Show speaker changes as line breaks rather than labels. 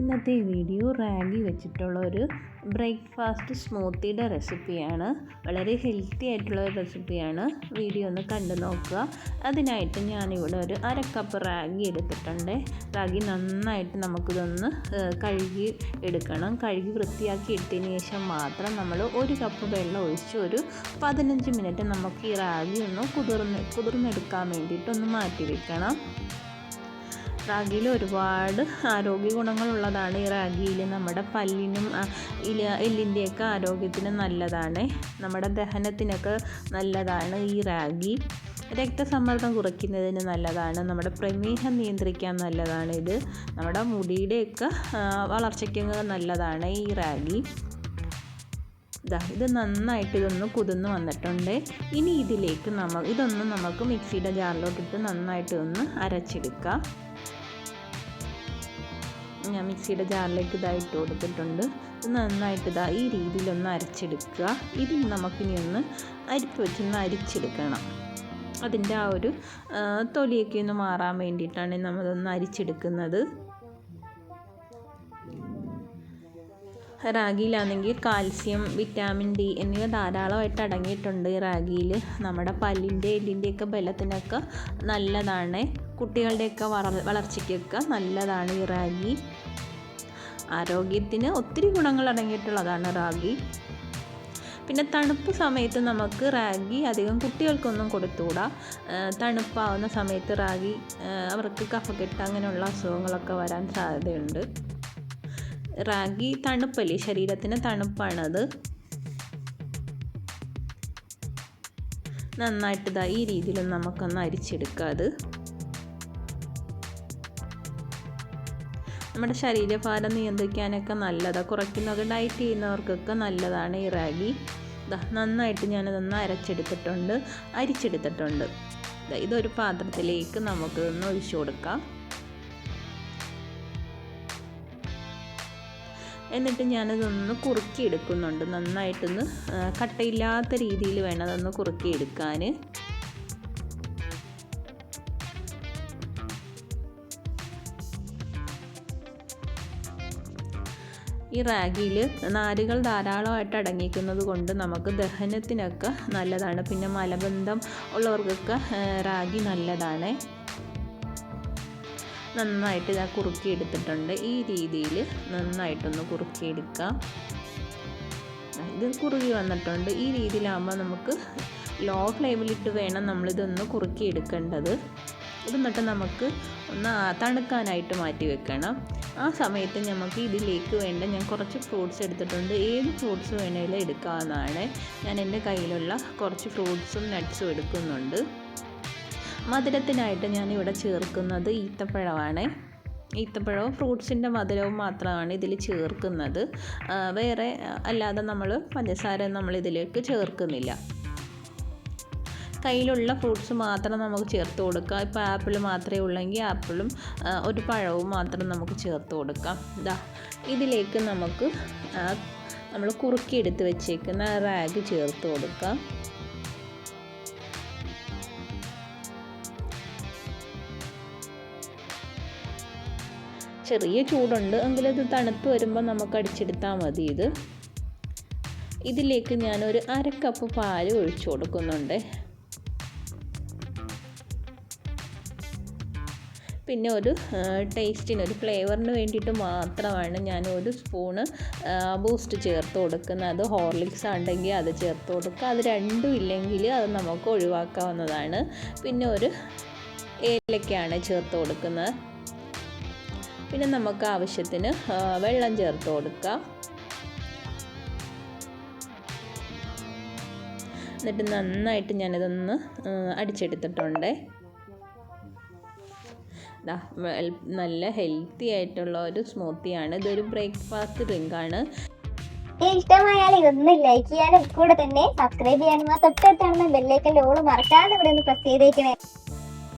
ഇന്നത്തെ വീഡിയോ റാഗി വെച്ചിട്ടുള്ള ഒരു ബ്രേക്ക്ഫാസ്റ്റ് സ്മൂത്തിയുടെ റെസിപ്പിയാണ്. വളരെ ഹെൽത്തി ആയിട്ടുള്ള ഒരു റെസിപ്പിയാണ്. വീഡിയോ ഒന്ന് കണ്ടു നോക്കുക. അതിനായിട്ട് ഞാനിവിടെ ഒരു അര കപ്പ് റാഗി എടുത്തിട്ടുണ്ട്. റാഗി നന്നായിട്ട് നമുക്കിതൊന്ന് കഴുകി എടുക്കണം. കഴുകി വൃത്തിയാക്കി ഇട്ടതിന് ശേഷം മാത്രം നമ്മൾ ഒരു കപ്പ് വെള്ളം ഒഴിച്ച് ഒരു പതിനഞ്ച് മിനിറ്റ് നമുക്ക് ഈ റാഗി ഒന്ന് കുതിർന്ന് കുതിർന്നെടുക്കാൻ വേണ്ടിയിട്ടൊന്ന് മാറ്റി വെക്കണം. റാഗിയിൽ ഒരുപാട് ആരോഗ്യ ഗുണങ്ങളുള്ളതാണ് ഈ റാഗിയിൽ. നമ്മുടെ പല്ലിനും ഇല എല്ലിന്റെയൊക്കെ ആരോഗ്യത്തിന് നല്ലതാണ്. നമ്മുടെ ദഹനത്തിനൊക്കെ നല്ലതാണ് ഈ റാഗി. രക്തസമ്മർദ്ദം കുറയ്ക്കുന്നതിന് നല്ലതാണ്. നമ്മുടെ പ്രമേഹം നിയന്ത്രിക്കാൻ നല്ലതാണ് ഇത്. നമ്മുടെ മുടിയുടെയൊക്കെ വളർച്ചയ്ക്കൊക്കെ നല്ലതാണ് ഈ റാഗി. ഇതാ ഇത് നന്നായിട്ട് ഇതൊന്ന് കുതിർന്ന് വന്നിട്ടുണ്ട്. ഇനി ഇതിലേക്ക് നമ്മൾ ഇതൊന്ന് നമുക്ക് മിക്സിയുടെ ജാറിലോട്ടിട്ട് നന്നായിട്ട് ഒന്ന് അരച്ചെടുക്കാം. ഞാൻ മിക്സിയുടെ ജാറിലേക്ക് ഇതായിട്ട് കൊടുത്തിട്ടുണ്ട്. ഇത് നന്നായിട്ട് ഇതാ ഈ രീതിയിലൊന്ന് അരച്ചെടുക്കുക. ഇതിൽ നമുക്കിനി ഒന്ന് അരിപ്പ് വെച്ചൊന്ന് അരിച്ചെടുക്കണം. അതിന്റെ ആ ഒരു തൊലിയൊക്കെ ഒന്ന് മാറാൻ വേണ്ടിയിട്ടാണ് നമ്മളൊന്ന് അരിച്ചെടുക്കുന്നത്. റാഗിയിലാണെങ്കിൽ കാൽസ്യം വിറ്റാമിൻ ഡി എന്നിവ ധാരാളമായിട്ട് അടങ്ങിയിട്ടുണ്ട് റാഗിയിൽ. നമ്മുടെ പല്ലിന്റെ എല്ലിന്റെയൊക്കെ ബലത്തിനൊക്കെ നല്ലതാണ്. കുട്ടികളുടെയൊക്കെ വളർച്ചയ്ക്കൊക്കെ നല്ലതാണ് ഈ റാഗി. ആരോഗ്യത്തിന് ഒത്തിരി ഗുണങ്ങൾ അടങ്ങിയിട്ടുള്ളതാണ് റാഗി. പിന്നെ തണുപ്പ് സമയത്ത് നമുക്ക് റാഗി അധികം കുട്ടികൾക്കൊന്നും കൊടുത്തുകൂടാ. തണുപ്പാവുന്ന സമയത്ത് റാഗി അവർക്ക് കഫക്കെട്ട് അങ്ങനെയുള്ള അസുഖങ്ങളൊക്കെ വരാൻ സാധ്യതയുണ്ട്. റാഗി തണുപ്പല്ലേ? ശരീരത്തിന് തണുപ്പാണത്. നന്നായിട്ട് ഇതാ ഈ രീതിയിൽ നമുക്കൊന്ന് അരിച്ചെടുക്കാം അത് നമ്മുടെ ശരീരഭാരം നിയന്ത്രിക്കാനൊക്കെ നല്ലതാണ് കുറയ്ക്കുന്നൊക്കെ ഡയറ്റ് ചെയ്യുന്നവർക്കൊക്കെ നല്ലതാണ് ഈ റാഗി. നന്നായിട്ട് ഞാനതൊന്ന് അരച്ചെടുത്തിട്ടുണ്ട് അരിച്ചെടുത്തിട്ടുണ്ട്. ഇതൊരു പാത്രത്തിലേക്ക് നമുക്കിതൊന്ന് ഒഴിച്ചു കൊടുക്കാം. എന്നിട്ട് ഞാനതൊന്ന് കുറുക്കി എടുക്കുന്നുണ്ട് നന്നായിട്ടൊന്ന് കട്ടയില്ലാത്ത രീതിയിൽ വേണം അതൊന്ന് കുറുക്കി എടുക്കാൻ ഈ റാഗിയിൽ നാരുകൾ ധാരാളമായിട്ട് അടങ്ങിയിരിക്കുന്നത് കൊണ്ട് നമുക്ക് ദഹനത്തിനൊക്കെ നല്ലതാണ്. പിന്നെ മലബന്ധം ഉള്ളവർക്കൊക്കെ റാഗി നല്ലതാണ്. നന്നായിട്ട് ഞാൻ കുറുക്കി എടുത്തിട്ടുണ്ട് ഈ രീതിയിൽ നന്നായിട്ടൊന്ന് കുറുക്കിയെടുക്കാം. ഇത് കുറുകി വന്നിട്ടുണ്ട്. ഈ രീതിയിലാകുമ്പോൾ നമുക്ക് ലോ ഫ്ലെയിമിലിട്ട് വേണം നമ്മളിതൊന്ന് കുറുക്കി എടുക്കേണ്ടത് ഇത് എന്നിട്ട് നമുക്ക് ഒന്ന് തണുക്കാനായിട്ട് മാറ്റി വെക്കണം. ആ സമയത്ത് നമുക്ക് ഇതിലേക്ക് വേണ്ട ഞാൻ കുറച്ച് ഫ്രൂട്ട്സ് എടുത്തിട്ടുണ്ട്. ഏത് ഫ്രൂട്ട്സ് വേണമെങ്കിലും എടുക്കാവുന്നതാണ്. ഞാൻ എന്റെ കയ്യിലുള്ള കുറച്ച് ഫ്രൂട്ട്സും നട്ട്സും എടുക്കുന്നുണ്ട്. മധുരത്തിനായിട്ട് ഞാൻ ഇവിടെ ചേർക്കുന്നത് ഈത്തപ്പഴമാണ്. ഈത്തപ്പഴവും ഫ്രൂട്ട്സിന്റെ മധുരവും മാത്രമാണ് ഇതിൽ ചേർക്കുന്നത്. വേറെ അല്ലാതെ നമ്മൾ പഞ്ചസാര നമ്മൾ ഇതിലേക്ക് ചേർക്കുന്നില്ല. കയ്യിലുള്ള ഫ്രൂട്ട്സ് മാത്രം നമുക്ക് ചേർത്ത് കൊടുക്കാം. ഇപ്പോൾ ആപ്പിൾ മാത്രമേ ഉള്ളെങ്കിൽ ആപ്പിളും ഒരു പഴവും മാത്രം നമുക്ക് ചേർത്ത് കൊടുക്കാം. ഇതാ ഇതിലേക്ക് നമുക്ക് നമ്മൾ കുറുക്കി എടുത്ത് വെച്ചേക്കുന്ന റാഗ് ചേർത്ത് കൊടുക്കാം. ചെറിയ ചൂടുണ്ട് എങ്കിലത് തണുത്ത് വരുമ്പോൾ നമുക്ക് അടിച്ചെടുത്താൽ മതി ഇത്. ഇതിലേക്ക് ഞാനൊരു അരക്കപ്പ് കപ്പ് പാൽ ഒഴിച്ചു കൊടുക്കുന്നുണ്ട്. പിന്നെ ഒരു ടേസ്റ്റിന് ഒരു ഫ്ലേവറിന് വേണ്ടിയിട്ട് മാത്രമാണ് ഞാൻ ഒരു സ്പൂണ് ബൂസ്റ്റ് ചേർത്ത് കൊടുക്കുന്നത്. അത് ഹോർലിക്സ് ഉണ്ടെങ്കിൽ അത് ചേർത്ത് കൊടുക്കുക. അത് രണ്ടും ഇല്ലെങ്കിൽ അത് നമുക്ക് ഒഴിവാക്കാവുന്നതാണ്. പിന്നെ ഒരു ഏലക്കയാണ് ചേർത്ത് കൊടുക്കുന്നത്. പിന്നെ നമുക്ക് ആവശ്യത്തിന് വെള്ളം ചേർത്ത് കൊടുക്കാം. എന്നിട്ട് നന്നായിട്ട് ഞാനിതൊന്ന് അടിച്ചെടുത്തിട്ടുണ്ട്. നല്ല ഹെൽത്തി ആയിട്ടുള്ള ഒരു സ്മൂത്തിയാണ്. ഇതൊരു ബ്രേക്ക്ഫാസ്റ്റ് ഡ്രിങ്കാണ്.
ഇഷ്ടമായാൽ ഇതൊന്ന് ലൈക്ക് ചെയ്യാനും കൂടെ തന്നെ സബ്സ്ക്രൈബ് ചെയ്യാനും ആ തൊട്ടടുത്താണെന്ന് മറക്കാതെ ഇവിടെ ഒന്ന് പ്രസ് ചെയ്തേക്കണേ.